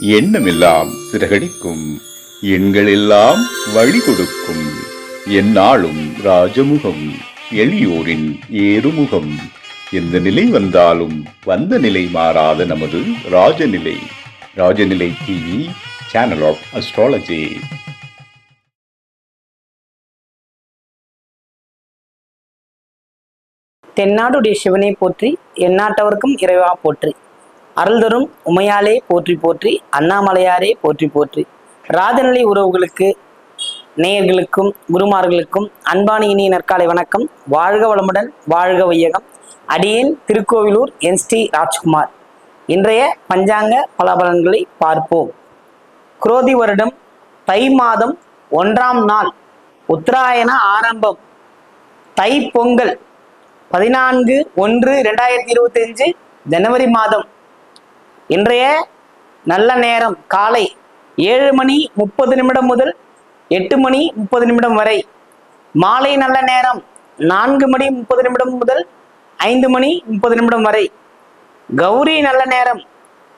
எண்ணமெல்லாம் சிறகடிக்கும். எண்களெல்லாம் வழி கொடுக்கும் எந்நாளும் ராஜமுகம் எளியோரின் ஏறுமுகம். எந்த நிலை வந்தாலும் வந்த நிலை மாறாத நமது Rajanilai. Rajanilai TV channel of astrology தென்னாடுடைய சிவனை போற்றி எந்நாட்டவர்க்கும் இறைவா போற்றி. அருள்தரும் உமையாலே போற்றி போற்றி அண்ணாமலையாரே போற்றி போற்றி. ராஜநிலை உறவுகளுக்கு நேயர்களுக்கும் குருமார்களுக்கும் அன்பான இனிய நற்காலை வணக்கம். வாழ்க வளமுடன் வாழ்க வையகம். அடியேன் திருக்கோவிலூர் என். ஸ்ரீ. ராஜ்குமார். இன்றைய பஞ்சாங்க பலாபலன்களை பார்ப்போம். குரோதி வருடம் தை மாதம் ஒன்றாம் நாள் உத்தராயண ஆரம்பம். தை பொங்கல் பதினான்கு ஒன்று ரெண்டாயிரத்தி இருபத்தஞ்சு ஜனவரி மாதம். இன்றைய நல்ல நேரம் காலை ஏழு மணி முப்பது நிமிடம் முதல் எட்டு மணி முப்பது நிமிடம் வரை. மாலை நல்ல நேரம் நான்கு மணி முப்பது நிமிடம் முதல் ஐந்து மணி முப்பது நிமிடம் வரை. கௌரி நல்ல நேரம்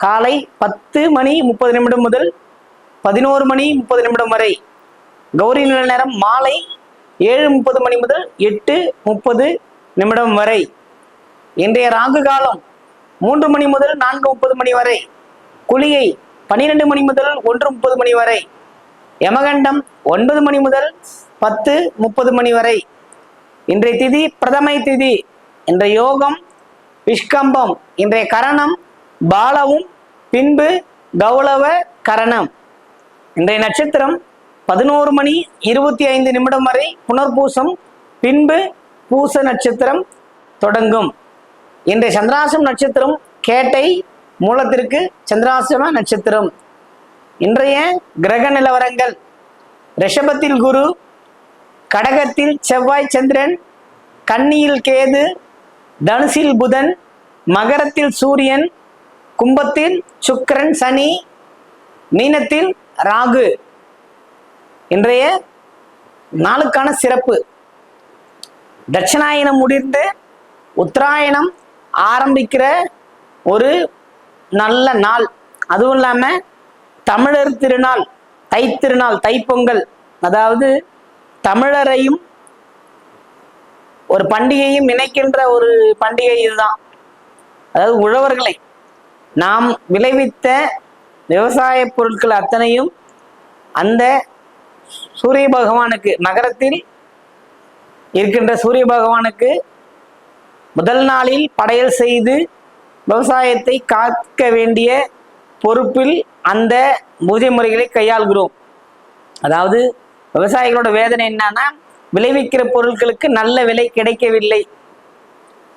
காலை பத்து மணி முப்பது நிமிடம் முதல் பதினோரு மணி முப்பது நிமிடம் வரை. கௌரி நல்ல நேரம் மாலை ஏழு முப்பது மணி முதல் எட்டு முப்பது நிமிடம் வரை. இன்றைய ராகு காலம் மூன்று மணி முதல் நான்கு முப்பது மணி வரை. குளிகை பன்னிரெண்டு மணி முதல் ஒன்று முப்பது மணி வரை. யமகண்டம் ஒன்பது மணி முதல் பத்து முப்பது மணி வரை. இன்றைய திதி பிரதமை திதி. இன்றைய யோகம் விஷ்கம்பம். இன்றைய கரணம் பாலவும் பின்பு கௌளவ கரணம். இன்றைய நட்சத்திரம் பதினோரு மணி இருபத்தி ஐந்து நிமிடம் வரை புனர்பூசம் பின்பு பூச நட்சத்திரம் தொடங்கும். இன்றைய சந்திராசம் நட்சத்திரம் கேட்டை மூலத்திற்கு சந்திராசிரம நட்சத்திரம். இன்றைய கிரக நிலவரங்கள். ரிஷபத்தில் குரு கடகத்தில் செவ்வாய் சந்திரன் கன்னியில் கேது தனுசில் புதன் மகரத்தில் சூரியன் கும்பத்தில் சுக்கிரன் சனி மீனத்தில் ராகு. இன்றைய நாளுக்கான சிறப்பு. தட்சிணாயனம் முடிந்து உத்தராயணம் ஆரம்பிக்கிற ஒரு நல்ல நாள். அதுவும் இல்லாமல் தமிழர் திருநாள் தைத்திருநாள் தைப்பொங்கல் அதாவது தமிழரையும் ஒரு பண்டிகையும் இணைக்கின்ற ஒரு பண்டிகை இதுதான். அதாவது உழவர்களை நாம் விளைவித்த விவசாய பொருட்கள் அத்தனையும் அந்த சூரிய பகவானுக்கு நகரத்தில் இருக்கின்ற சூரிய பகவானுக்கு முதல் நாளில் படையல் செய்து விவசாயத்தை காக்க வேண்டிய பொறுப்பில் அந்த பூஜை முறைகளை கையாள்கிறோம். அதாவது விவசாயிகளோட வேதனை என்னன்னா விளைவிக்கிற பொருட்களுக்கு நல்ல விலை கிடைக்கவில்லை.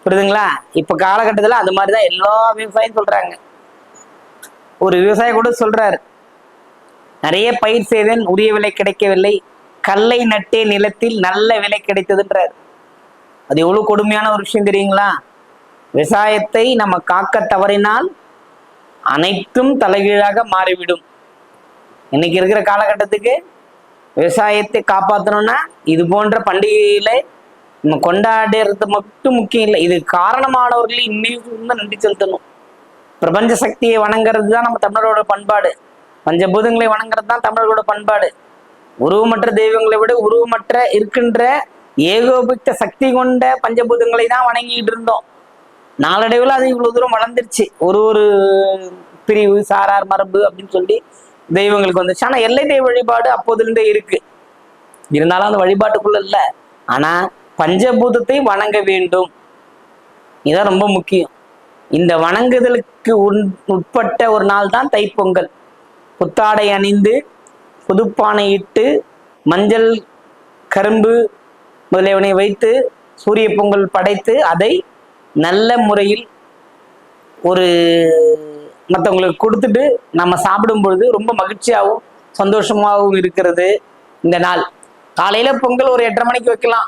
புரியுதுங்களா? இப்போ காலகட்டத்தில் அது மாதிரி தான் எல்லா விவசாயம் சொல்றாங்க. ஒரு விவசாயி கூட சொல்றாரு நிறைய பயிர் செய்தேன் உரிய விலை கிடைக்கவில்லை. கல்லை நட்டே நிலத்தில் நல்ல விலை கிடைத்ததுன்றார். அது எவ்வளவு கொடுமையான ஒரு விஷயம் தெரியுங்களா? விவசாயத்தை நம்ம காக்க தவறினால் அனைத்தும் தலைகீழாக மாறிவிடும். இன்னைக்கு இருக்கிற காலகட்டத்துக்கு விவசாயத்தை காப்பாற்றணும்னா இது போன்ற பண்டிகையில நம்ம கொண்டாடுறது மட்டும் முக்கியம் இல்லை. இது காரணமானவர்களே இன்னைக்கு நன்றி செலுத்தணும். பிரபஞ்ச சக்தியை வணங்குறது தான் நம்ம தமிழரோட பண்பாடு. பஞ்சபூதங்களை வணங்குறது தான் தமிழர்களோட பண்பாடு. உருவமற்ற தெய்வங்களை விட உருவமற்ற இருக்கின்ற ஏகோபித்த சக்தி கொண்ட பஞ்சபூதங்களை தான் வணங்கிட்டு இருந்தோம். நாளடைவில் அது இவ்வளவு தூரம் வளர்ந்துருச்சு. ஒரு ஒரு பிரிவு சாரார் மரபு அப்படின்னு சொல்லி தெய்வங்களுக்கு வந்துச்சு ஆனா எல்லை தெய்வ வழிபாடு அப்போதுலேருந்தே இருக்கு. இருந்தாலும் அந்த வழிபாட்டுக்குள்ள இல்ல. ஆனா பஞ்சபூதத்தை வணங்க வேண்டும். இதுதான் ரொம்ப முக்கியம். இந்த வணங்குதலுக்கு உன் உட்பட்ட ஒரு நாள் தான் தைப்பொங்கல். புத்தாடை அணிந்து புதுப்பானை இட்டு மஞ்சள் கரும்பு முதலியவனை வைத்து சூரிய பொங்கல் படைத்து அதை நல்ல முறையில் ஒரு மற்றவங்களுக்கு கொடுத்துட்டு நம்ம சாப்பிடும் பொழுது ரொம்ப மகிழ்ச்சியாகவும் சந்தோஷமாகவும் இருக்கிறது இந்த நாள். காலையில் பொங்கல் ஒரு எட்டரை மணிக்கு வைக்கலாம்.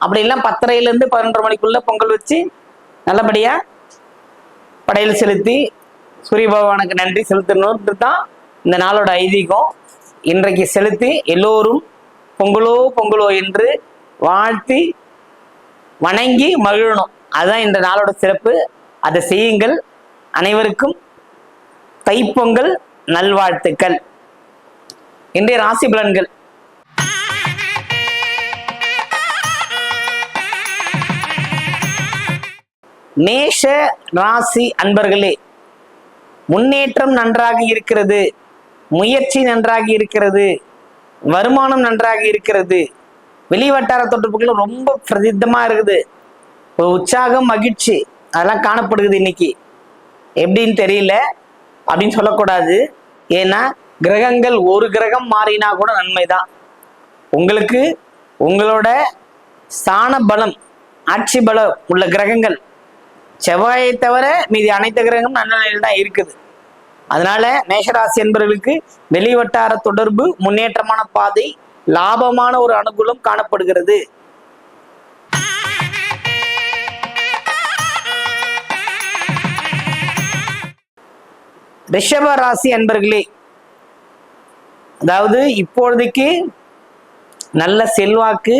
அப்படி இல்லை பத்தரையிலேருந்து பதினொன்றரை மணிக்குள்ளே பொங்கல் வச்சு நல்லபடியாக படையல் செலுத்தி சூரிய பகவானுக்கு நன்றி செலுத்தணுன்றது தான் இந்த நாளோட ஐதீகம். இன்றைக்கு செலுத்தி எல்லோரும் பொங்கலோ பொங்கலோ என்று வாழ்த்தி வணங்கி மகிழணும். அதுதான் இந்த நாளோட சிறப்பு. அதை செய்யுங்கள். அனைவருக்கும் தைப்பொங்கல் நல்வாழ்த்துக்கள். இன்றைய ராசி பலன்கள். மேஷ ராசி அன்பர்களே முன்னேற்றம் நன்றாக இருக்கிறது. முயற்சி நன்றாக இருக்கிறது. வருமானம் நன்றாக இருக்கிறது. வெளிவட்டார தொடர்புகள் ரொம்ப பிரசித்தமாக இருக்குது. ஒரு உற்சாகம் மகிழ்ச்சி அதெல்லாம் காணப்படுகிறது இன்னைக்கு. எப்படின்னு தெரியல. அப்படின்னு சொல்லக்கூடாது. ஏன்னா கிரகங்கள் ஒரு கிரகம் மாறினா கூட நன்மைதான். உங்களுக்கு உங்களோட ஸ்தான பலம் ஆட்சி பலம் உள்ள கிரகங்கள் செவ்வாயை தவிர மீதி அனைத்து கிரகமும் நல்ல நிலையில் தான் இருக்குது. அதனால மேஷராசி என்பவர்களுக்கு வெளிவட்டார தொடர்பு முன்னேற்றமான பாதை லாபமான ஒரு அனுகூலம் காணப்படுகிறது. ரிஷப ராசி அன்பர்களே அதாவது இப்பொழுதைக்கு நல்ல செல்வாக்கு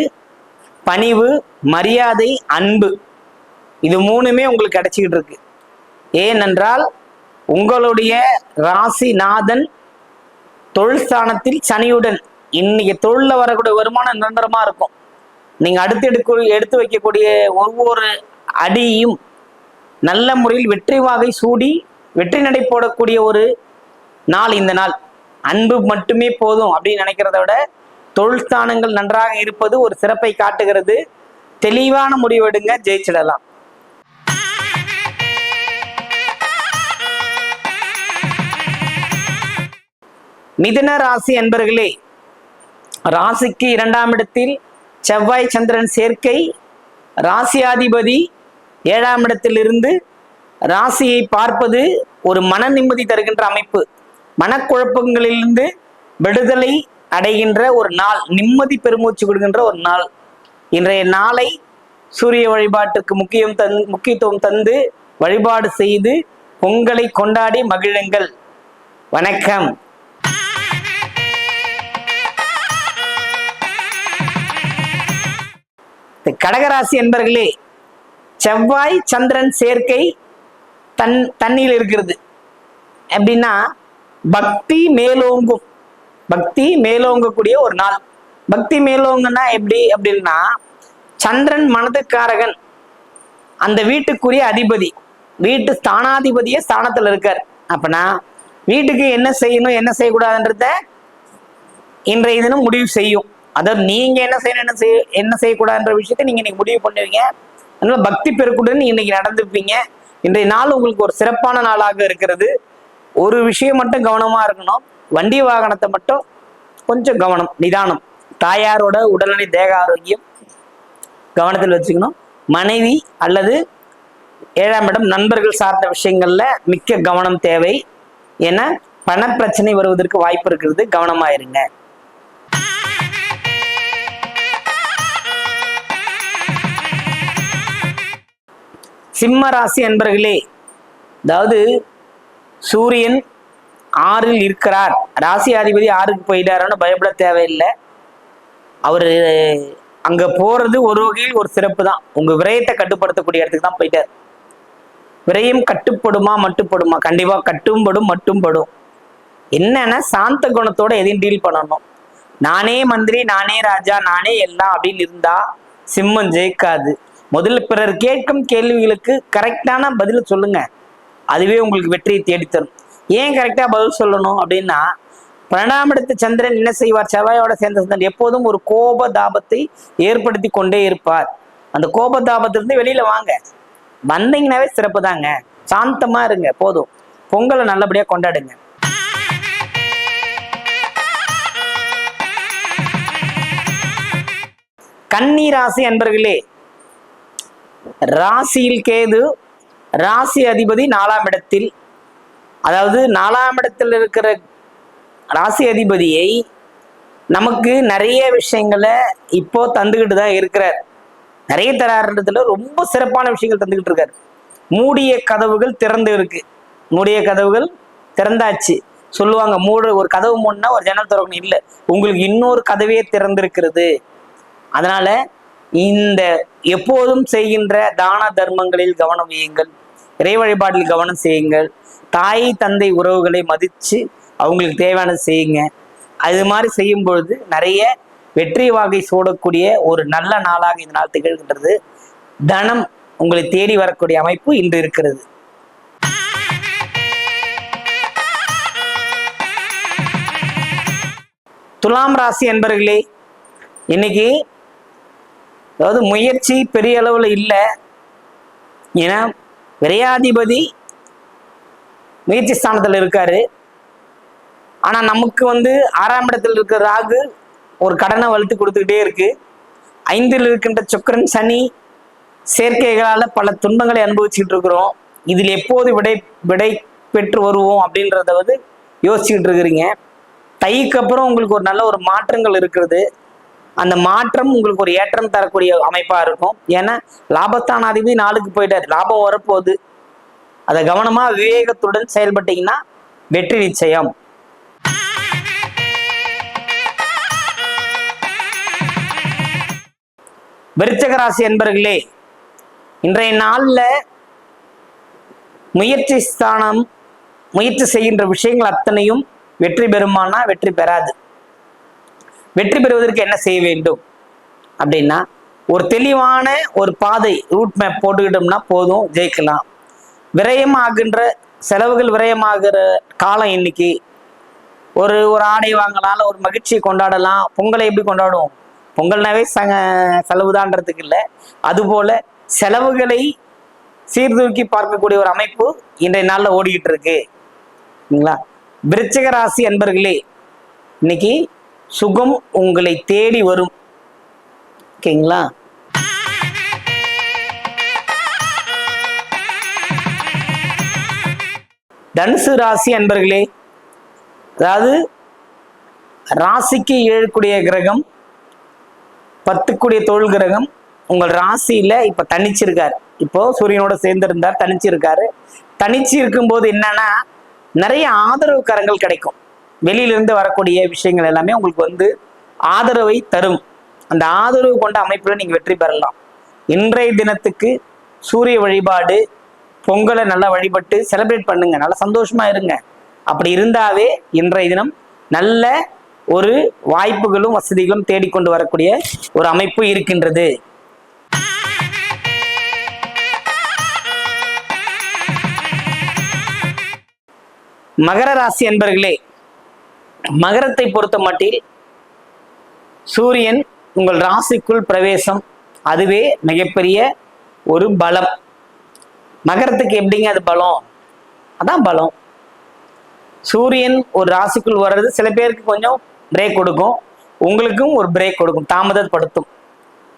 பணிவு மரியாதை அன்பு இது மூணுமே உங்களுக்கு கிடைச்சிக்கிட்டு இருக்கு. ஏனென்றால் உங்களுடைய ராசிநாதன் தொழில் ஸ்தானத்தில் சனியுடன் இன்னைக்கு தொழிலில் வரக்கூடிய வருமானம் நிரந்தரமா இருக்கும். நீங்க அடுத்து எடுக்க எடுத்து வைக்கக்கூடிய ஒவ்வொரு அடியும் நல்ல முறையில் வெற்றி வாகை சூடி வெற்றி நடை போடக்கூடிய ஒரு நாள் இந்த நாள். அன்பு மட்டுமே போதும் அப்படின்னு நினைக்கிறத விட தொழில் ஸ்தானங்கள் நன்றாக இருப்பது ஒரு சிறப்பை காட்டுகிறது. தெளிவான முடிவெடுங்க ஜெயிச்சிடலாம். மிதுன ராசி அன்பர்களே ராசிக்கு இரண்டாம் இடத்தில் செவ்வாய் சந்திரன் சேர்க்கை ராசியாதிபதி ஏழாம் இடத்திலிருந்து ராசியை பார்ப்பது ஒரு மன நிம்மதி தருகின்ற அமைப்பு. மனக்குழப்பங்களிலிருந்து விடுதலை அடைகின்ற ஒரு நாள் நிம்மதி பெருமூச்சு கொடுக்கின்ற ஒரு நாள். இன்றைய நாளை சூரிய வழிபாட்டுக்கு முக்கியம் தந் முக்கியத்துவம் தந்து வழிபாடு செய்து பொங்கலை கொண்டாடி மகிழுங்கள். வணக்கம். கடகராசி என்பர்களே செவ்வாய் சந்திரன் சேர்க்கை தன் தண்ணியில் இருக்கிறது. எப்படின்னா பக்தி மேலோங்கும். பக்தி மேலோங்கக்கூடிய ஒரு நாள். பக்தி மேலோங்கன்னா எப்படி அப்படின்னா சந்திரன் மனதுக்காரகன். அந்த வீட்டுக்குரிய அதிபதி. வீட்டு ஸ்தானாதிபதியே ஸ்தானத்தில் இருக்கார். அப்பனா வீட்டுக்கு என்ன செய்யணும் என்ன செய்யக்கூடாதுன்றத இன்றைய தினம் முடிவு செய்யும். அதாவது நீங்க என்ன செய்யணும் என்ன செய்ய என்ன செய்யக்கூடாதுன்ற விஷயத்தை நீங்க இன்னைக்கு முடிவு பண்ணுவீங்க. அதனால பக்தி பெருக்குடன் இன்னைக்கு நடந்துப்பீங்க. இன்றைய நாள் உங்களுக்கு ஒரு சிறப்பான நாளாக இருக்கிறது. ஒரு விஷயம் மட்டும் கவனமா இருக்கணும். வண்டி வாகனத்தை மட்டும் கொஞ்சம் கவனம் நிதானம். தாயாரோட உடல்நிலை தேக ஆரோக்கியம் கவனத்தில் வச்சுக்கணும். மனைவி அல்லது ஏழாம் இடம் நண்பர்கள் சார்ந்த விஷயங்கள்ல மிக்க கவனம் தேவை. என பண பிரச்சனை வருவதற்கு வாய்ப்பு இருக்கிறது. கவனமா இருங்க. சிம்ம ராசி அன்பர்களே அதாவது சூரியன் ஆறில் இருக்கிறார். ராசி அதிபதி ஆறுக்கு போயிட்டாருன்னு பயப்பட தேவையில்லை. அவர் அங்கே போகிறது ஒரு வகையில் ஒரு சிறப்பு தான். உங்கள் விரயத்தை கட்டுப்படுத்தக்கூடிய இடத்துக்கு தான் போயிட்டார். விரயம் கட்டுப்படுமா மட்டுப்படுமா? கண்டிப்பாக கட்டும்படும் மட்டும்படும். என்னன்னா சாந்த குணத்தோட எதையும் டீல் பண்ணணும். நானே மந்திரி நானே ராஜா நானே எல்லாம் அப்படின்னு இருந்தா சிம்மம் ஜெயிக்காது. முதல்ல பிறர் கேட்கும் கேள்விகளுக்கு கரெக்டான பதில் சொல்லுங்க. அதுவே உங்களுக்கு வெற்றியை தேடித்தரும். ஏன் கரெக்டாக பதில் சொல்லணும் அப்படின்னா பன்னெண்டாம் சந்திரன் என்ன செய்வார்? செவ்வாயோட சேர்ந்த சந்திரன் எப்போதும் ஒரு கோப தாபத்தை ஏற்படுத்தி கொண்டே இருப்பார். அந்த கோப தாபத்திலிருந்து வெளியில வாங்க. வந்தீங்கன்னாவே சிறப்பு தாங்க. சாந்தமா இருங்க போதும். பொங்கலை நல்லபடியா கொண்டாடுங்க. கன்னி ராசி அன்பர்களே ராசியில் கேது ராசி அதிபதி நாலாம் இடத்தில் அதாவது நாலாம் இடத்தில் இருக்கிற ராசி அதிபதியை நமக்கு நிறைய விஷயங்களை இப்போ தந்துக்கிட்டு தான் இருக்கிறார். நிறைய தராருன்றதுல ரொம்ப சிறப்பான விஷயங்கள் தந்துக்கிட்டு இருக்காரு. மூடிய கதவுகள் திறந்து இருக்கு. மூடிய கதவுகள் திறந்தாச்சு. சொல்லுவாங்க மூடு ஒரு கதவு மூடினா ஒரு ஜன்னல் திறக்கணும். இல்லை உங்களுக்கு இன்னொரு கதவே திறந்திருக்கிறது. அதனால இந்த எப்போதும் செய்கின்ற தான தர்மங்களில் கவனம் வையுங்கள். இறை வழிபாட்டில் கவனம் செய்யுங்கள். தாய் தந்தை உறவுகளை மதித்து அவங்களுக்கு தேவையானது செய்யுங்க. அது மாதிரி செய்யும் பொழுது நிறைய வெற்றி வாகை சூடக்கூடிய ஒரு நல்ல நாளாக இந்த நாள் திகழ்கின்றது. தனம் உங்களை தேடி வரக்கூடிய அமைப்பு இன்று இருக்கிறது. துலாம் ராசி என்பர்களே இன்னைக்கு அதாவது முயற்சி பெரிய அளவில் இல்லை. ஏன்னா விரையாதிபதி முயற்சி ஸ்தானத்தில் இருக்காரு. ஆனால் நமக்கு வந்து ஆறாம் இடத்தில் இருக்கிற ராகு ஒரு கடனை வலுத்து கொடுத்துக்கிட்டே இருக்கு. ஐந்தில் இருக்கின்ற சுக்கிரன் சனி செயற்கைகளால் பல துன்பங்களை அனுபவிச்சுட்டு இருக்கிறோம். இதில் எப்போது விடை விடை பெற்று வருவோம் அப்படின்றத வந்து யோசிச்சுக்கிட்டு இருக்கிறீங்க. தைக்கு அப்புறம் உங்களுக்கு ஒரு நல்ல ஒரு மாற்றங்கள் இருக்கிறது. அந்த மாற்றம் உங்களுக்கு ஒரு ஏற்றம் தரக்கூடிய அமைப்பா இருக்கும். ஏன்னா லாபஸ்தானாதிபதி நாளுக்கு போயிட்டார். லாபம் வரப்போகுது. அதை கவனமா விவேகத்துடன் செயல்பட்டீங்கன்னா வெற்றி நிச்சயம். விருச்சக ராசி என்பர்களே இன்றைய நாளில் முயற்சி ஸ்தானம் முயற்சி செய்கின்ற விஷயங்கள் அத்தனையும் வெற்றி பெறுமானா வெற்றி பெறாது. வெற்றி பெறுவதற்கு என்ன செய்ய வேண்டும்? அப்படின்னா ஒரு தெளிவான ஒரு பாதை ரூட் மேப் போட்டுக்கிட்டோம்னா போதும் ஜெயிக்கலாம். விரயமாகின்ற செலவுகள் விரயமாகிற காலம் இன்னைக்கு. ஒரு ஒரு ஆடை வாங்கலாம் ஒரு மகிழ்ச்சியை கொண்டாடலாம். பொங்கலை எப்படி கொண்டாடுவோம்? பொங்கல்னாவே சங்க செலவுதான்றதுக்கு இல்லை. அதுபோல செலவுகளை சீர்தூக்கி பார்க்கக்கூடிய ஒரு அமைப்பு இன்றைய நாளில் ஓடிக்கிட்டு இருக்குங்களா விருச்சிக ராசி அன்பர்களே இன்னைக்கு சுகம் உங்களை தேடி வரும். ஓகேங்களா? தனுசு ராசி அன்பர்களே அதாவது ராசிக்கு ஏழுக்குடைய கிரகம் பத்துக்குடிய தொழில் கிரகம் உங்கள் ராசியில இப்ப தனிச்சிருக்காரு. இப்போ சூரியனோட சேர்ந்திருந்தார் தனிச்சிருக்காரு. தனிச்சு இருக்கும்போது என்னன்னா நிறைய ஆதரவு கரங்கள் கிடைக்கும். வெளியிலிருந்து வரக்கூடிய விஷயங்கள் எல்லாமே உங்களுக்கு வந்து ஆதரவை தரும். அந்த ஆதரவு கொண்ட அமைப்பில் நீங்கள் வெற்றி பெறலாம். இன்றைய தினத்துக்கு சூரிய வழிபாடு பொங்கலை நல்லா வழிபட்டு செலிப்ரேட் பண்ணுங்க. நல்லா சந்தோஷமா இருங்க. அப்படி இருந்தாவே இன்றைய தினம் நல்ல ஒரு வாய்ப்புகளும் வசதிகளும் தேடிக்கொண்டு வரக்கூடிய ஒரு அமைப்பு இருக்கின்றது. மகர ராசி என்பர்களே மகரத்தை பொறுத்த மட்டில் சூரியன் உங்கள் ராசிக்குள் பிரவேசம். அதுவே மிகப்பெரிய ஒரு பலம். மகரத்துக்கு எப்படிங்க அது பலம்? அதான் பலம். சூரியன் ஒரு ராசிக்குள் வர்றது சில பேருக்கு கொஞ்சம் பிரேக் கொடுக்கும். உங்களுக்கும் ஒரு பிரேக் கொடுக்கும். தாமதப்படுத்தும்.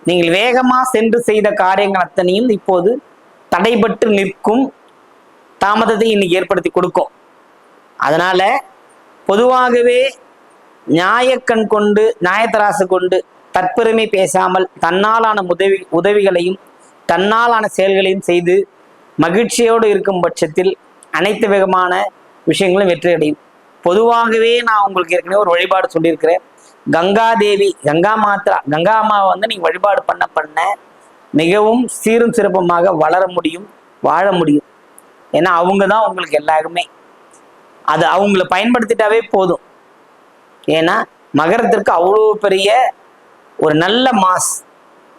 நீங்கள் வேகமாக சென்று செய்த காரியங்கள் அத்தனையும் இப்போது தடைபட்டு நிற்கும். தாமதத்தை இன்னைக்கு ஏற்படுத்தி கொடுக்கும். அதனால பொதுவாகவே நியாயக்கண் கொண்டு நியாயத்தராசு கொண்டு தற்பெருமை பேசாமல் தன்னாலான உதவி உதவிகளையும் தன்னாலான செயல்களையும் செய்து மகிழ்ச்சியோடு இருக்கும் பட்சத்தில் அனைத்து விதமான விஷயங்களும் வெற்றி அடையும் பொதுவாகவே நான் உங்களுக்கு ஏற்கனவே ஒரு வழிபாடு சொல்லியிருக்கிறேன். கங்கா தேவி கங்கா மாத்ரா கங்கா அம்மாவை வந்து நீங்கள் வழிபாடு பண்ண பண்ண மிகவும் சீரும் சிறப்புமாக வளர முடியும் வாழ முடியும். ஏன்னா அவங்க தான் உங்களுக்கு எல்லாருமே அது அவங்கள பயன்படுத்திட்டாவே போதும். ஏன்னா மகரத்திற்கு அவ்வளோ பெரிய ஒரு நல்ல மாஸ்.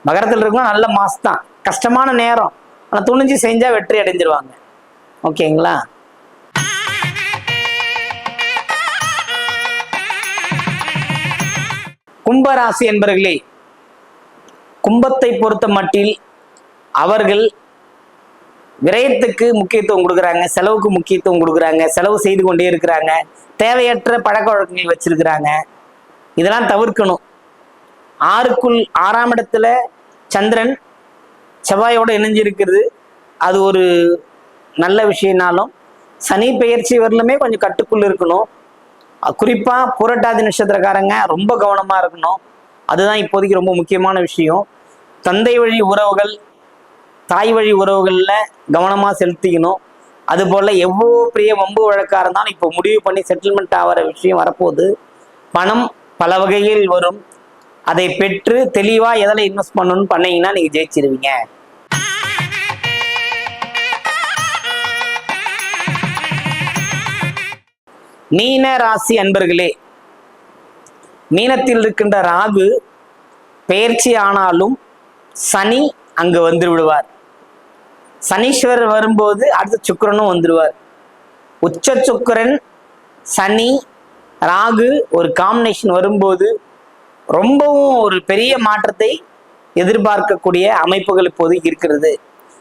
மகரத்தில் இருக்கலாம் நல்ல மாஸ் தான். கஷ்டமான நேரம். ஆனால் துணிஞ்சு செஞ்சால் வெற்றி அடைஞ்சிருவாங்க. ஓகேங்களா? கும்பராசி என்பர்களே கும்பத்தை பொறுத்த மட்டில் அவர்கள் விரயத்துக்கு முக்கியத்துவம் கொடுக்குறாங்க செலவுக்கு முக்கியத்துவம் கொடுக்குறாங்க செலவு செய்து கொண்டே இருக்கிறாங்க தேவையற்ற பழக்க வழக்கங்கள் வச்சிருக்கிறாங்க. இதெல்லாம் தவிர்க்கணும். ஆறுக்குள் ஆறாம் இடத்துல சந்திரன் செவ்வாயோடு இணைஞ்சிருக்கிறது. அது ஒரு நல்ல விஷயம்னாலும் சனி பெயர்ச்சி வரலுமே கொஞ்சம் கட்டுக்குள் இருக்கணும். குறிப்பாக புரட்டாதி நட்சத்திரக்காரங்க ரொம்ப கவனமாக இருக்கணும். அதுதான் இப்போதைக்கு ரொம்ப முக்கியமான விஷயம். தந்தை வழி உறவுகள் தாய் வழி உறவுகளில் கவனமாக செலுத்திக்கணும். அதுபோல் எவ்வளோ பெரிய வம்பு வழக்காக இருந்தாலும் இப்போ முடிவு பண்ணி செட்டில்மெண்ட் ஆகிற விஷயம் வரப்போகுது. பணம் பல வகையில் வரும். அதை பெற்று தெளிவாக எதில் இன்வெஸ்ட் பண்ணணும்னு பண்ணீங்கன்னா நீங்கள் ஜெயிச்சிருவீங்க. மீன ராசி அன்பர்களே மீனத்தில் இருக்கின்ற ராகு பெயர்ச்சி ஆனாலும் சனி அங்கு வந்து விடுவார். சனீஸ்வரர் வரும்போது அடுத்து சுக்கிரனும் வந்துடுவார் உச்ச சுக்கிரன் சனி ராகு ஒரு காம்பினேஷன் வரும்போது ரொம்பவும் ஒரு பெரிய மாற்றத்தை எதிர்பார்க்கக்கூடிய அமைப்புகள் இப்போது இருக்கிறது.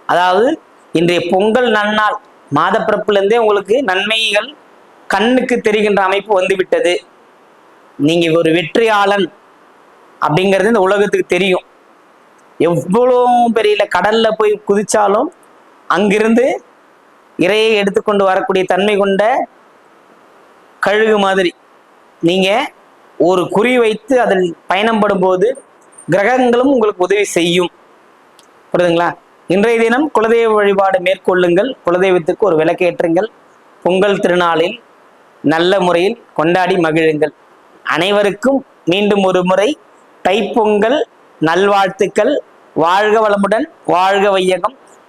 அதாவது இன்றைய பொங்கல் நன்னாள் மாதப்பிறப்புலேருந்தே உங்களுக்கு நன்மைகள் கண்ணுக்கு தெரிகின்ற அமைப்பு வந்துவிட்டது. நீங்கள் ஒரு வெற்றியாளன் அப்படிங்கிறது இந்த உலகத்துக்கு தெரியும். எவ்வளோ பெரிய கடலில் போய் குதித்தாலும் அங்கிருந்து இரையை எடுத்துக்கொண்டு வரக்கூடிய தன்மை கொண்ட கழுகு மாதிரி. நீங்கள் ஒரு குறி வைத்து அதில் பயணப்படும் போது கிரகங்களும் உங்களுக்கு உதவி செய்யும். புரியுதுங்களா? இன்றைய தினம் குலதெய்வ வழிபாடு மேற்கொள்ளுங்கள். குலதெய்வத்துக்கு ஒரு விளக்கேற்றுங்கள். பொங்கல் திருநாளில் நல்ல முறையில் கொண்டாடி மகிழுங்கள். அனைவருக்கும் மீண்டும் ஒரு முறை தைப்பொங்கல் நல்வாழ்த்துக்கள். வாழ்க வளமுடன் வாழ்க வையகம்.